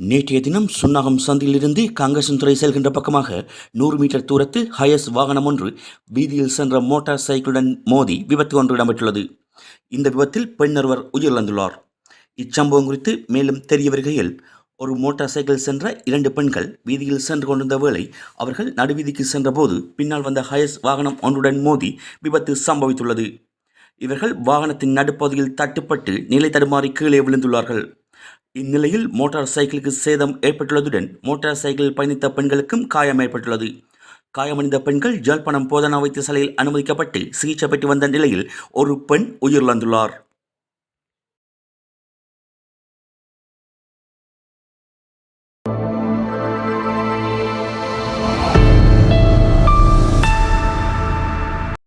நேற்றைய தினம் சுன்னாகம் சந்தியிலிருந்து காங்கேசன்துறை செல்கின்ற பக்கமாக நூறு மீட்டர் தூரத்தில் ஹயஸ் வாகனம் ஒன்று வீதியில் சென்ற மோட்டார் சைக்கிளுடன் மோதி விபத்து ஒன்று இடம்பெற்றுள்ளது. இந்த விபத்தில் பெண்ணொருவர் உயிரிழந்துள்ளார். இச்சம்பவம் குறித்து மேலும் தெரிய வருகையில் ஒரு மோட்டார் சைக்கிள் சென்ற இரண்டு பெண்கள் வீதியில் சென்று கொண்டிருந்த வேளை அவர்கள் நடுவீதிக்கு சென்றபோது பின்னால் வந்த ஹயஸ் வாகனம் ஒன்றுடன் மோதி விபத்து சம்பவித்துள்ளது. இவர்கள் வாகனத்தின் நடுப்பகுதியில் தட்டுப்பட்டு நிலை தடுமாறி கீழே விழுந்துள்ளார்கள். இந்நிலையில் மோட்டார் சைக்கிளுக்கு சேதம் ஏற்பட்டுள்ளதுடன் மோட்டார் சைக்கிளில் பயணித்த பெண்களுக்கும் காயம் ஏற்பட்டுள்ளது. காயமடைந்த பெண்கள் ஜாழ்ப்பாணம் போதனா வைத்தியசாலையில் அனுமதிக்கப்பட்டு சிகிச்சை பெற்று வந்த நிலையில் ஒரு பெண் உயிரிழந்துள்ளார்.